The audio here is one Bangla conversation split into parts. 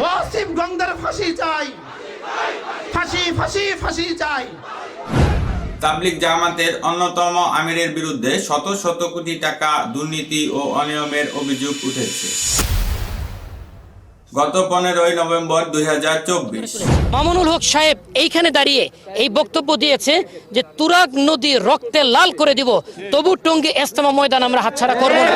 ওয়াসিম গঙ্গার ফাঁসি চাই। ফাঁসি ফাঁসি ফাঁসি চাই। তাবলিগ জামাতের অন্যতম আমিরের বিরুদ্ধে শত শত কোটি টাকা দুর্নীতি ও অনিয়মের অভিযোগ উঠেছে। গত পনেরোই নভেম্বর দুই মামুনুল হক সাহেব এইখানে দাঁড়িয়ে এই বক্তব্য দিয়েছে যে তুরাগ নদী রক্তে লাল করে দিব তবু টঙ্গী এস্তমা ময়দান আমরা হাতছাড়া করব না।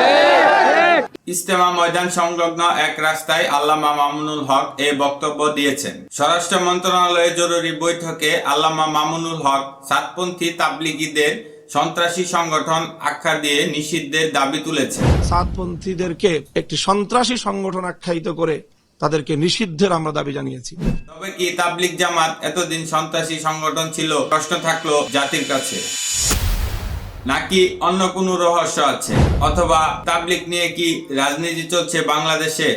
ইস্তেমা ময়দান সংলগ্ন এক রাস্তায় আল্লামা মামুনুল হক এই বক্তব্য দিয়েছেন। স্বরাষ্ট্র মন্ত্রণালয়ের জরুরি বৈঠকে আল্লামা মামুনুল হক সাতপন্থী তাবলিগীদের সন্ত্রাসী সংগঠন আখ্যা দিয়ে নিষিদ্ধের দাবি তুলেছে সাতপন্থীদেরকে একটি সন্ত্রাসী সংগঠন আখ্যায়িত করে তাদেরকে নিষিদ্ধের আমরা দাবি জানিয়েছি। তবে কি তাবলিগ জামাত এতদিন সন্ত্রাসী সংগঠন ছিল? প্রশ্ন থাকল জাতির কাছে। নাকি অন্য কোনো রহস্য আছে? অথবা তাবলিগ নিয়ে কি রাজনীতি চলছে বাংলাদেশে?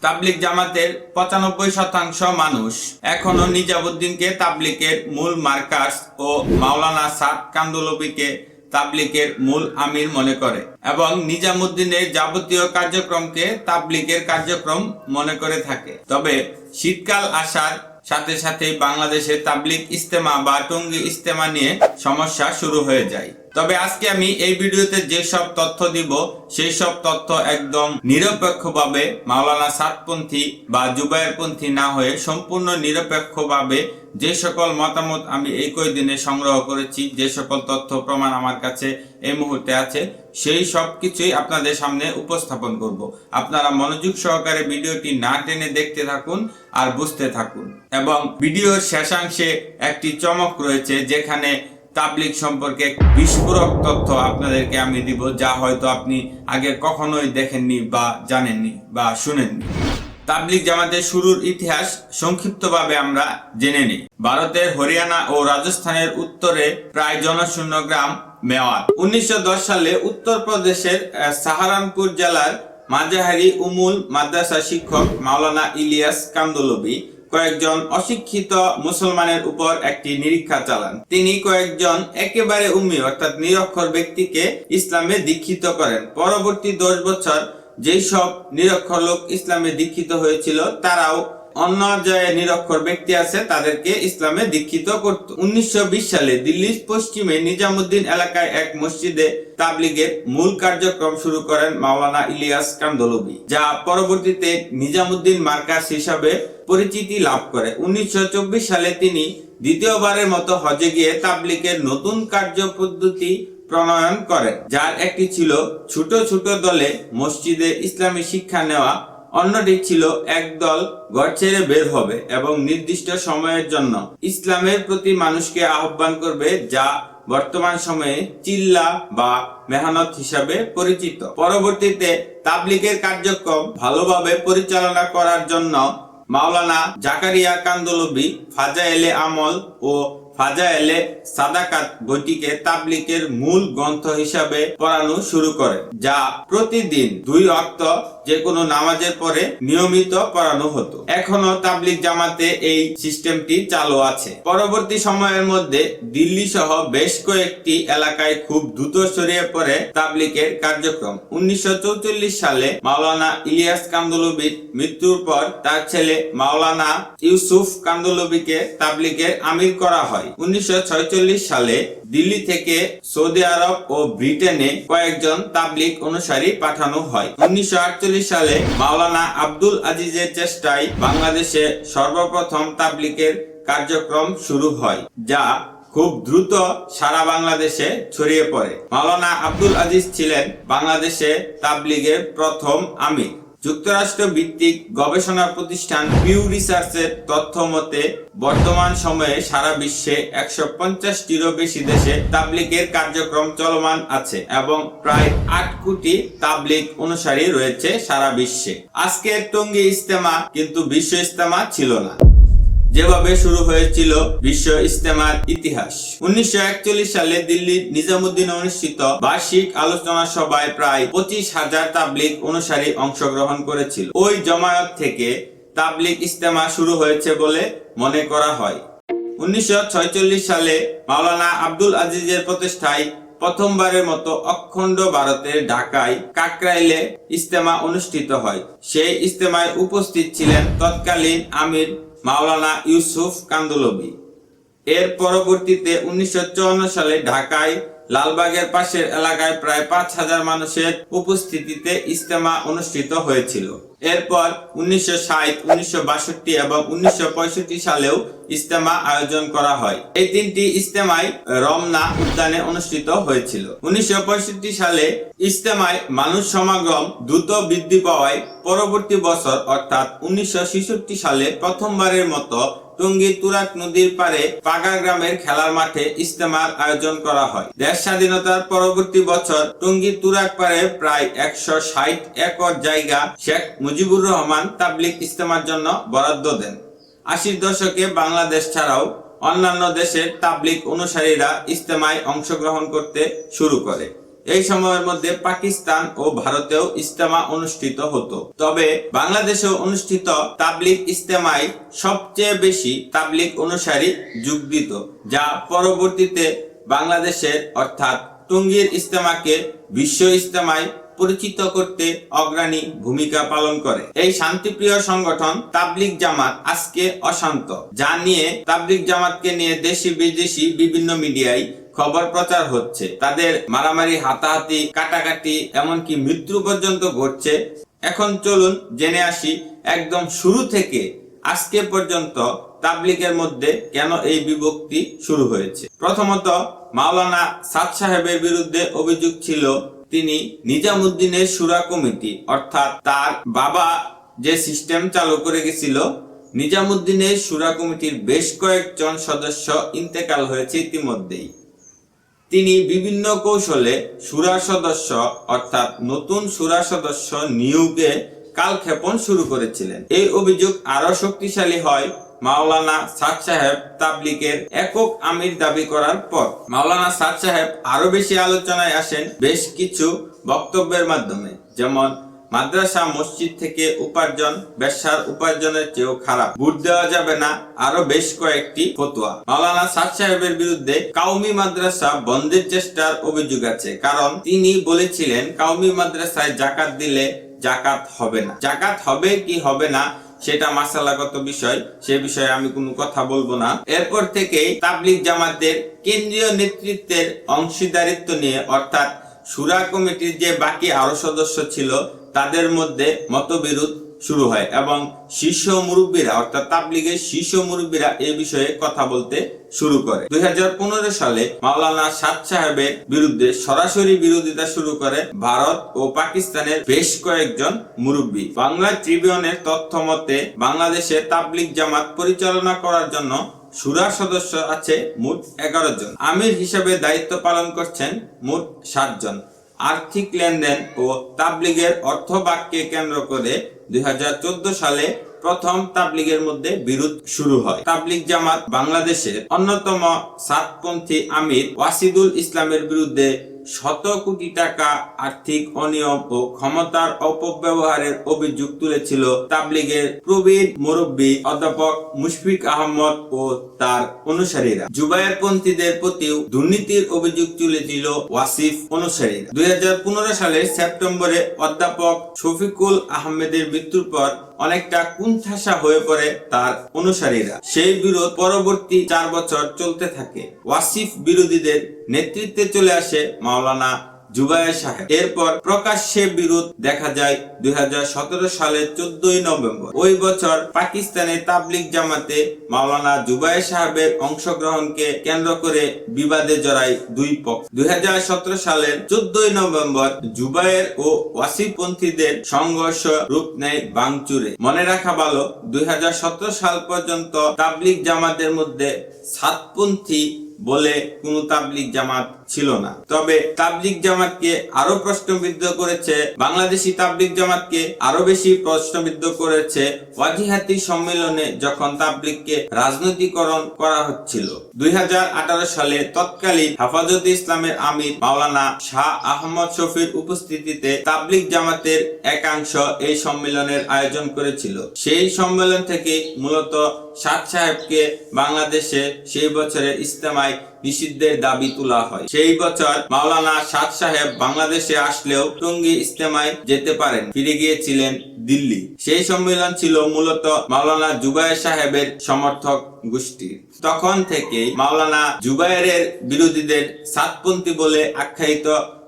তাবলিগ জামাতের পঁচানব্বই শতাংশ মানুষ এখনও নিজামুদ্দিনকে তাবলিকের মূল মার্কাস ও মাওলানা সাদ কান্দুলবিকে তাবলিকের মূল আমির মনে করে এবং নিজামুদ্দিনের যাবতীয় কার্যক্রমকে তাবলিকের কার্যক্রম মনে করে থাকে। তবে শীতকাল আসার সাথে সাথে বাংলাদেশে তাবলিক ইস্তেমা বা টঙ্গি ইস্তেমা নিয়ে সমস্যা শুরু হয়ে যায়। তবে আজকে আমি এই ভিডিওতে যে সব তথ্য দিব, সেই সব তথ্য একদম নিরপেক্ষভাবে মাওলানা সাতপন্থী বা জুবায়েরপন্থী না হয়ে সম্পূর্ণ নিরপেক্ষভাবে যে সকল মতামত আমি এই কয়দিনে সংগ্রহ করেছি, যে সকল তথ্য প্রমাণ আমার কাছে এই মুহূর্তে আছে, সেই সব কিছুই আপনাদের সামনে উপস্থাপন করব। আপনারা মনোযোগ সহকারে ভিডিওটি না টেনে দেখতে থাকুন আর বুঝতে থাকুন। এবং ভিডিওর শেষাংশে একটি চমক রয়েছে, যেখানে তাবলিক সম্পর্কে বিস্ফোরক তথ্য আপনাদেরকে আমি দিব, যা হয়তো আপনি আগে কখনোই দেখেননি বা জানেননি বা শুনেননি। তাবলিগ জামাতের শুরুর ইতিহাস সংক্ষিপ্তভাবে আমরা জেনে নিই। ভারতের হরিয়ানা ও রাজস্থানের উত্তরে প্রায় জনশূন্য গ্রাম মেওয়ার। উনিশশো দশ সালে উত্তরপ্রদেশের সাহারানপুর জেলার মাজাহারি উমুল মাদ্রাসা শিক্ষক মাওলানা ইলিয়াস কান্দলবি কয়েকজন অশিক্ষিত মুসলমানের উপর একটি নিরীক্ষা চালান। তিনি কয়েকজন একেবারে উম্মি, অর্থাৎ নিরক্ষর ব্যক্তিকে ইসলামে দীক্ষিত করেন। পরবর্তী দশ বছর যেসব নিরক্ষর লোক ইসলামে দীক্ষিত হয়েছিল, তারাও অন্য যে নিরক্ষর ব্যক্তি আছে, তাদেরকে ইসলামে দীক্ষিত করত। উনিশশো সালে দিল্লির পশ্চিমে নিজামুদ্দিন এলাকায় এক মসজিদে তাবলিগের মূল কার্যক্রম শুরু করেন মাওলানা ইলিয়াস কান্দলবি, যা পরবর্তীতে নিজামুদ্দিন মার্কাস হিসাবে পরিচিতি লাভ করে। উনিশশো চব্বিশ সালে তিনি দ্বিতীয়বারের মতো হজে গিয়ে তাবলিগের নতুন কার্য পদ্ধতি প্রণয়ন করেন, যার একটি ছিল ছোট ছোট দলে মসজিদে ইসলামী শিক্ষা নেওয়া অন্যটি ছিল একদল ঘর ছেড়ে বের হবে এবং নির্দিষ্ট সময়ের জন্য। ইসলামের প্রতি মানুষকে আহ্বান করবে যা বর্তমান সময়ে চিল্লা বা মেহনত হিসাবে পরিচিত। পরবর্তীতে তাবলিগের কার্যক্রম ভালোভাবে পরিচালনা করার জন্য মাওলানা জাকারিয়া কান্দলবি ফাজাইলে আমল ও ফাজাইলে সাদাকাত বইটিকে তাবলিকের মূল গ্রন্থ হিসাবে পড়ানো শুরু করে, যা প্রতিদিন দুই অক্ত যে কোনো নামাজের পরে নিয়মিত পড়ানো হতো। এখনও তাবলিক জামাতে এই সিস্টেমটি চালু আছে। পরবর্তী সময়ের মধ্যে দিল্লি সহ বেশ কয়েকটি এলাকায় খুব দ্রুত ছড়িয়ে পড়ে তাবলিকের কার্যক্রম। উনিশশো সালে মাওলানা ইলিয়াস কান্দলবির মৃত্যুর পর তার ছেলে মাওলানা ইউসুফ কান্দলবিকে তাবলিগের আমির করা হয়। উনিশশো সালে দিল্লি থেকে সৌদি আরব ও ব্রিটেনে কয়েকজন তাবলিগ অনুসারী পাঠানো হয়। উনিশশো আটচল্লিশ সালে মাওলানা আব্দুল আজিজের চেষ্টায় বাংলাদেশে সর্বপ্রথম তাবলিগের কার্যক্রম শুরু হয়, যা খুব দ্রুত সারা বাংলাদেশে ছড়িয়ে পড়ে। মাওলানা আব্দুল আজিজ ছিলেন বাংলাদেশে তাবলিগের প্রথম আমির। যুক্তরাষ্ট্র ভিত্তিক গবেষণা প্রতিষ্ঠান পিউ রিসার্চের তথ্য মতে, বর্তমান সময়ে সারা বিশ্বে একশো পঞ্চাশটিরও বেশি দেশে তাবলিগের কার্যক্রম চলমান আছে এবং প্রায় আট কোটি তাবলিগ অনুসারী রয়েছে সারা বিশ্বে। আজকের টঙ্গী ইস্তেমা কিন্তু বিশ্ব ইস্তেমা ছিল না। যেভাবে শুরু হয়েছিল বিশ্ব ইস্তেমার ইতিহাস। উনিশশো সালে দিল্লির নিজামুদ্দিন অনুষ্ঠিত বার্ষিক আলোচনা সভায় প্রায় পঁচিশ হাজার তাবলিগ অনুসারী অংশগ্রহণ করেছিল। ওই জমায়েত থেকে তাবলিগ ইস্তেমা শুরু হয়েছে বলে মনে করা হয়। উনিশশো সালে মাওলানা আব্দুল আজিজের প্রতিষ্ঠায় প্রথমবারের মতো অখণ্ড ভারতের ঢাকায় কাকরাইলে ইস্তেমা অনুষ্ঠিত হয়। সেই ইস্তেমায় উপস্থিত ছিলেন তৎকালীন আমির মাওলানা ইউসুফ কান্দুলবি। এর পরবর্তীতে উনিশশো চুয়ান্ন সালে ঢাকায় লালবাগের পাশের এলাকায় প্রায় পাঁচ হাজার মানুষের উপস্থিতিতে ইস্তেমা অনুষ্ঠিত হয়েছিল। এরপর উনিশশো ষাট, উনিশশো বাষট্টি এবং উনিশশো পঁয়ষট্টি সালেও ইস্তেমা আয়োজন করা হয়। এই তিনটি ইস্তেমায় রমনা উদ্যানে অনুষ্ঠিত হয়েছিল। উনিশশো পঁয়ষট্টি সালে ইস্তেমায় মানুষ সমাগম দ্রুত বৃদ্ধি পাওয়ায় পরবর্তী বছর, অর্থাৎ উনিশশো ছেষট্টি সালে প্রথমবারের মতো টঙ্গী তুরাক নদীর পারে পাগা গ্রামের খেলার মাঠে ইস্তেমার আয়োজন করা হয়। দেশ স্বাধীনতার পরবর্তী বছর টঙ্গী তুরাক পারে প্রায় একশো ষাট একর জায়গা শেখ মুজিবুর রহমান তাবলিক ইস্তেমার জন্য বরাদ্দ দেন। আশির দশকে বাংলাদেশ ছাড়াও অন্যান্য দেশের তাবলিক অনুসারীরা ইস্তেমায় অংশগ্রহণ করতে শুরু করে। এই সময়ের মধ্যে পাকিস্তান ও ভারতেও ইস্তেমা অনুষ্ঠিত হতো। তবে বাংলাদেশেও অনুষ্ঠিত তাবলিক ইস্তেমায় সবচেয়ে বেশি তাবলিক অনুসারী যোগ দিত, যা পরবর্তীতে বাংলাদেশের অর্থাৎ টঙ্গীর ইস্তেমাকে বিশ্ব ইস্তেমায় পরিচিত করতে অগ্রণী ভূমিকা পালন করে। এই শান্তিপ্রিয় সংগঠন তাবলিক জামাত আজকে অশান্ত, যা নিয়ে তাবলিক জামাতকে নিয়ে দেশি বিদেশি বিভিন্ন মিডিয়ায় খবর প্রচার হচ্ছে। তাদের মারামারি, হাতাহাতি, কাটাকাটি, এমনকি মৃত্যু পর্যন্ত ঘটছে। এখন চলুন জেনে আসি একদম শুরু থেকে আজকে পর্যন্ত তাবলিকের মধ্যে কেন এই বিভক্তি শুরু হয়েছে। প্রথমত মাওলানা সাদ সাহেবের বিরুদ্ধে অভিযোগ ছিল, তিনি নিজামুদ্দিনের সুরা কমিটি, অর্থাৎ তার বাবা যে সিস্টেম চালু করে গেছিল, নিজামুদ্দিনের সুরা কমিটির বেশ কয়েকজন সদস্য ইন্তেকাল হয়েছে ইতিমধ্যেই। তিনি বিভিন্ন কৌশলে সুরা সদস্য, অর্থাৎ নতুন সুরা সদস্য নিয়োগে কালক্ষেপণ শুরু করেছিলেন। এই অভিযোগ আরও শক্তিশালী হয় মাওলানা সাদ সাহেব তাবলিকের একক আমির দাবি করার পর। মাওলানা সাদ সাহেব আরও বেশি আলোচনায় আসেন বেশ কিছু বক্তব্যের মাধ্যমে, যেমন মাদ্রাসা মসজিদ থেকে উপার্জন, ব্যবসার উপার্জনের চেয়েও খারাপ। ভোট দেওয়া যাবে না আরও বেশ কয়েকটি ফতোয়া। মাওলানা সাদ সাহেবের বিরুদ্ধে কাউমি মাদ্রাসা বন্ধের চেষ্টার অভিযোগ আছে, কারণ তিনি বলেছিলেন, কাউমি মাদ্রাসায় জাকাত দিলে জাকাত হবে না। জাকাত হবে কি হবে না, সেটা মাসালাগত বিষয়, সে বিষয়ে আমি কোনো কথা বলব না। এরপর থেকেই তাবলিগ জামাতের কেন্দ্রীয় নেতৃত্বের অংশীদারিত্ব নিয়ে, অর্থাৎ সুরা কমিটির যে বাকি আরও সদস্য ছিল তাদের মধ্যে মতবিরোধ শুরু হয় এবং শীর্ষ মুরব্বীরা, অর্থাৎ তাবলিগের শীর্ষ মুরব্বীরা এই বিষয়ে কথা বলতে শুরু করে। দুই সালে মাওলানা সাদ সাহেবের বিরুদ্ধে সরাসরি বিরোধিতা শুরু করে ভারত ও পাকিস্তানের বেশ কয়েকজন মুরব্বী। বাংলা ট্রিবিউনের তথ্য মতে, বাংলাদেশে তাবলিগ জামাত পরিচালনা করার জন্য সুরা সদস্য আছে মোট এগারো জন। আমির হিসেবে দায়িত্ব পালন করছেন মোট সাতজন আর্থিক লেনদেন ও তাবলিগের অর্থ বাক্যে কেন্দ্র করে দুই হাজার চোদ্দ সালে প্রথম তাবলিগের মধ্যে বিরোধ শুরু হয়। তাবলিগ জামাত বাংলাদেশের অন্যতম সাতপন্থী আমির ওয়াসিদুল ইসলামের বিরুদ্ধে শত কোটি টাকা আর্থিক অনিয়ম ও ক্ষমতার অপব্যবহারের অভিযোগ তুলেছিল তাবলিগের প্রবীণ মুরব্বী অধ্যাপক মুশফিক আহমদ ও তার অনুসারীরা। জুবায়ের পন্থীদের প্রতিও দুর্নীতির অভিযোগ তুলেছিল ওয়াসিফ অনুসারীরা। দুই হাজার পনেরো সালের সেপ্টেম্বরে অধ্যাপক শফিকুল আহমেদের মৃত্যুর পর অনেকটা কুণ্ঠাসা হয়ে পড়ে তার অনুসারীরা। সেই বিরোধ পরবর্তী চার বছর চলতে থাকে। ওয়াসিফ বিরোধীদের নেতৃত্বে চলে আসে মাওলানা জুবায়ের সাহেব এরপর প্রকাশ্যে বিরোধ দেখা যায় দুই সালের চোদ্দই নভেম্বর। ওই বছর পাকিস্তানে তাবলিগ জামাতে মাওলানা জুবায়ের সাহেবের অংশগ্রহণকে কেন্দ্র করে বিবাদে জড়ায় দুই পক্ষ। দুই সালের চোদ্দই নভেম্বর জুবায়ের ও ওয়াসিপন্থীদের সংঘর্ষ রূপ নেয় বাংচুরে। মনে রাখা ভালো, দুই হাজার সতেরো সাল পর্যন্ত তাবলিগ জামাতের মধ্যে সাতপন্থী বলে কোন তাবলিগ জামাত ছিল না। তবে তাবলিগ জামাতকে আরও প্রশ্নবিদ্ধ করেছে, বাংলাদেশি তাবলিগ জামাতকে আরও বেশি প্রশ্নবিদ্ধ করেছে ওয়াজিহাতি সম্মেলনে যখন তাবলিগকে রাজনৈতিকরণ করা হচ্ছিল। দুই সালে তৎকালীন হেফাজতে ইসলামের আমির মাওলানা শাহ আহমদ শফির উপস্থিতিতে তাবলিগ জামাতের একাংশ এই সম্মেলনের আয়োজন করেছিল। সেই সম্মেলন থেকে মূলত সাদ সাহেবকে বাংলাদেশে সেই বছরের ইস্তেমায় নিষিদ্ধের দাবি তোলা হয়। সেই বছর মাওলানা সাদ সাহেব বাংলাদেশে আসলেও টঙ্গী ইস্তেমায় যেতে পারেন, ফিরে গিয়েছিলেন দিল্লি। সেই সম্মেলন ছিল মূলত মাওলানা জুবায়ের সাহেবের সমর্থক গোষ্ঠীর। তখন থেকে মাওলানা জুবায়ের বিরোধীদের সাতপন্থী বলে আখ্যায়িত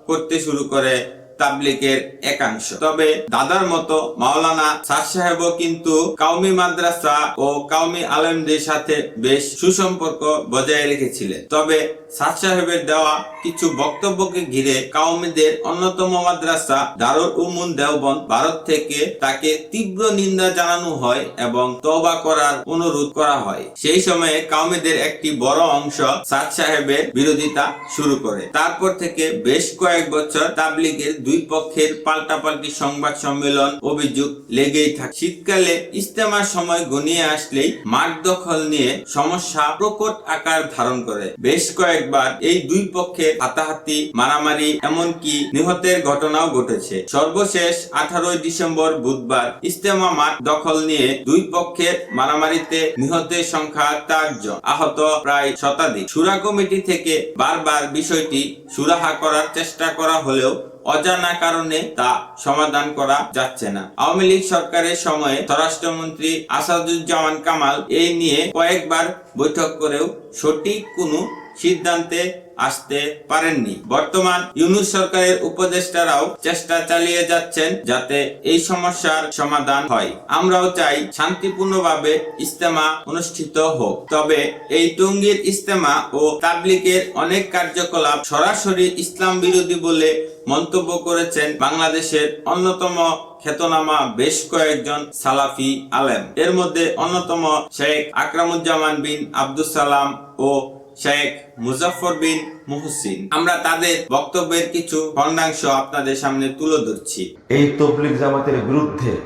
করতে শুরু করে তাবলিকের একাংশ। তবে দাদার মতো মাওলানা সাদ সাহেবও কিন্তু কাউমি মাদ্রাসা ও কাউমি আলেমদের সাথে বেশ সুসম্পর্ক বজায় রেখেছিলেন। তবে সাদ সাহেবের দেওয়া কিছু বক্তব্যকে ঘিরে কাউমিদের অন্যতম মাদ্রাসা দারুল উমুন দেওবন্দ ভারত থেকে তাকে তীব্র নিন্দা জানানো হয় এবং তওবা করার অনুরোধ করা হয়। সেই সময়ে কাউমিদের একটি বড় অংশ সাদ সাহেবের বিরোধিতা শুরু করে। তারপর থেকে বেশ কয়েক বছর তাবলিগের দুই পক্ষের পাল্টাপাল্টি সংবাদ সম্মেলন অভিযোগ লেগেই থাকে। শীতকালে ইস্তেমার সময় ঘনিয়ে আসলেই মাঠ দখল নিয়ে সমস্যা প্রকট আকার ধারণ করে। বেশ কয়েকবার এই দুই পক্ষের হাতাহাতি মারামারি এমনকি নিহতের ঘটনাও ঘটেছে। সর্বশেষ আঠারোই ডিসেম্বর বুধবার ইস্তেমা মাঠ দখল নিয়ে দুই পক্ষের মারামারিতে নিহতের সংখ্যা চারজন আহত প্রায় শতাধিক। সুরা কমিটি থেকে বারবার বিষয়টি সুরাহা করার চেষ্টা করা হলেও অজানা কারণে তা সমাধান করা যাচ্ছে না। আওয়ামী লীগ সরকারের সময়ে স্বরাষ্ট্রমন্ত্রী আসাদুজ্জামান কামাল এই নিয়ে কয়েকবার বৈঠক করেও সঠিক কোনো সিদ্ধান্তে আসতে পারেননি। বর্তমান ইউনুস সরকারের উপদেষ্টারাও চেষ্টা চালিয়ে যাচ্ছেন যাতে এই সমস্যার সমাধান হয়। আমরাও চাই শান্তিপূর্ণভাবে ইস্তেমা অনুষ্ঠিত হোক। তবে এই টঙ্গীর ইস্তেমা ও তাবলিকের অনেক কার্যকলাপ সরাসরি ইসলাম বিরোধী বলে মন্তব্য করেছেন বাংলাদেশের অন্যতম খ্যাতনামা বেশ কয়েকজন সালাফি আলেম। এর মধ্যে অন্যতম শেখ আকরামুজ্জামান বিন আব্দুল সালাম ও শেখ মুজাফর বিন মুহসিন। আমরা তাদের বক্তব্যের কিছু খণ্ডাংশ আপনাদের সামনে তুলে ধরছি। এই তবলিগ জামাতের বিরুদ্ধে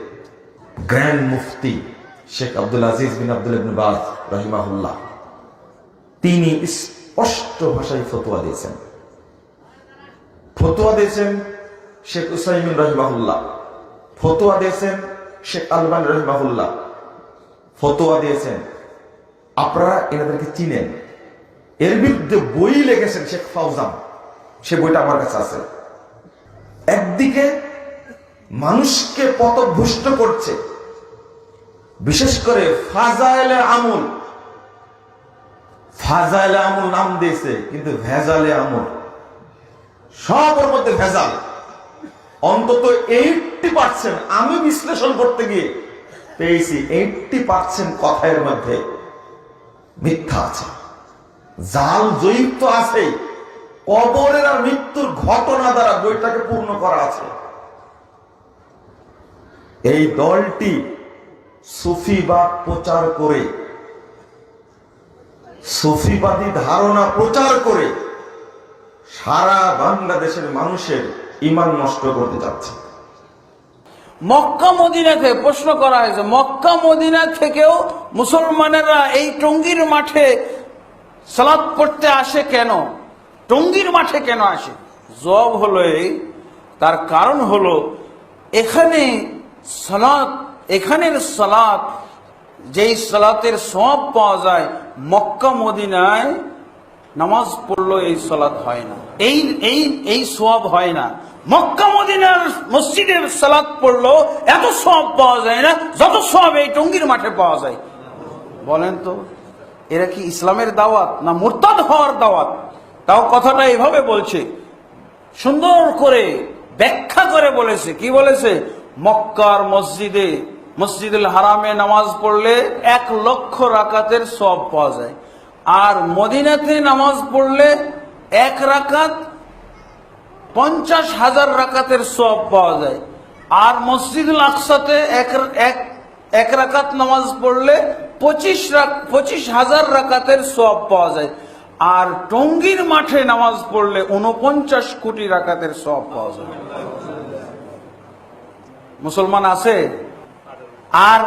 গ্র্যান্ড মুফতি Sheikh Abdul Aziz bin Abdul ibn Baz রহিমাহুল্লাহ তিনি স্পষ্ট ভাষায় ফতোয়া দিয়েছেন। ফতোয়া দিয়েছেন শেখ উসাইমিন রহিমাহুল্লাহ। ফতোয়া দিয়েছেন শেখ আলবান রহিমাহুল্লাহ। ফতোয়া দিয়েছেন। আপনারা এনাদেরকে চিনেন। এর বিরুদ্ধে বই লিখেছেন শেখ ফাউজান। সে বইটা আমার কাছে আছে। একদিকে মানুষকে পথভ্রষ্ট করছে, বিশেষ করে ফাজাইলে আমল। ফাজাইলে আমল নাম দিয়েছে, কিন্তু ভেজালে আমল। সবের মধ্যে ভেজাল। অন্তত এইটটি পার্সেন্ট আমি বিশ্লেষণ করতে গিয়ে পেয়েছি এইটটি পার্সেন্ট কথার মধ্যে মিথ্যা আছে। জাল জয়ীব তো আছেই। কবরের আর মৃত্যুর ঘটনা দ্বারা বইটাকে পূর্ণ করা আছে। এই দলটি সুফিবাদ প্রচার করে, সুফিবাদী ধারণা প্রচার করে সারা বাংলাদেশের মানুষের ইমান নষ্ট করতে যাচ্ছে। মক্কা মদিনা থেকে প্রশ্ন করা হয়েছে, মক্কা মদিনা থেকেও মুসলমানেরা এই টঙ্গীর মাঠে সালাদ পড়তে আসে কেন? টঙ্গির মাঠে কেন আসে? জব হলো এই, তার কারণ হলো এখানে সালাত, এখানের সালাত, যেই সালাতের সব পাওয়া যায় মক্কা, মদিনায়, নামাজ পড়ল এই সালাত হয় না। এই এই এই সব হয় না। মক্কা, মদিনার মসজিদের সালাত পড়ল এত সব পাওয়া যায় না, যত সব এই টঙ্গির মাঠে পাওয়া যায়। বলেন তো। এরা কি ইসলামের দাওয়াত না মুরতাদ হওয়ার দাওয়াত? তাও কথাটা এইভাবে বলছে। সুন্দর করে ব্যাখ্যা করে বলেছে। কি বলেছে? মক্কার মসজিদে, মসজিদুল হারামে নামাজ পড়লে এক লক্ষ রাকাতের সব পাওয়া যায়। আর মদিনাতে নামাজ পড়লে এক রাকাত পঞ্চাশ হাজার রাকাতের সব পাওয়া যায়। আর মসজিদুল আকসাতে এক এক রাকাত নামাজ পড়লে পঁচিশ পঁচিশ হাজার রাকাতের সব পাওয়া যায়। আর টঙ্গীর মাঠে নামাজ পড়লে উনপঞ্চাশ কোটি রাকাতের সব পাওয়া যায়। মুসলমান আছে? আর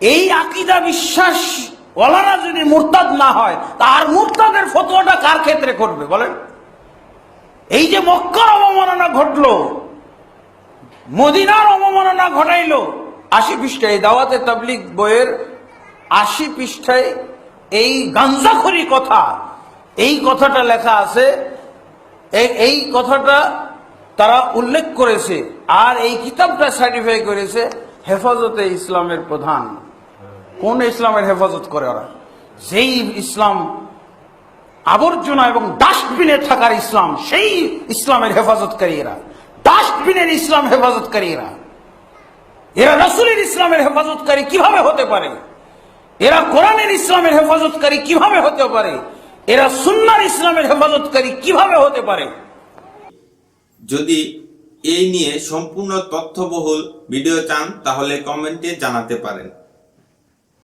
এই আকিদা বিশ্বাস ওলারা যদি মুরতাদ না হয় তার মুরতাদের ফতোয়াটা কার ক্ষেত্রে করবে বলেন? এই যে মক্কার অবমাননা ঘটলো, মদিনার অবমাননা ঘটাইলো আশি পৃষ্ঠায়, দাওয়াতে তাবলিক বইয়ের আশি পৃষ্ঠায় এই গাঞ্জাখড়ি কথা, এই কথাটা লেখা আছে। এই- এই কথাটা তারা উল্লেখ করেছে আর এই কিতাবটা সার্টিফাই করেছে হেফাজতে ইসলামের প্রধান। কোন ইসলামের হেফাজত করে ওরা? যেই ইসলাম আবর্জনা এবং ডাস্টবিনে থাকার ইসলাম, সেই ইসলামের হেফাজতকারী এরা। ডাস্টবিনের ইসলাম হেফাজতকারী এরা। এরা রসুলের ইসলামের হেফাজতকারী কীভাবে হতে পারে? এরা কোরআনের ইসলামের হেফাজতকারী কীভাবে হতে পারে? এরা সুন্নার ইসলামের হেফাজতকারী কীভাবে হতে পারে? যদি এই নিয়ে সম্পূর্ণ তথ্যবহুল ভিডিও চান, তাহলে কমেন্টে জানাতে পারেন।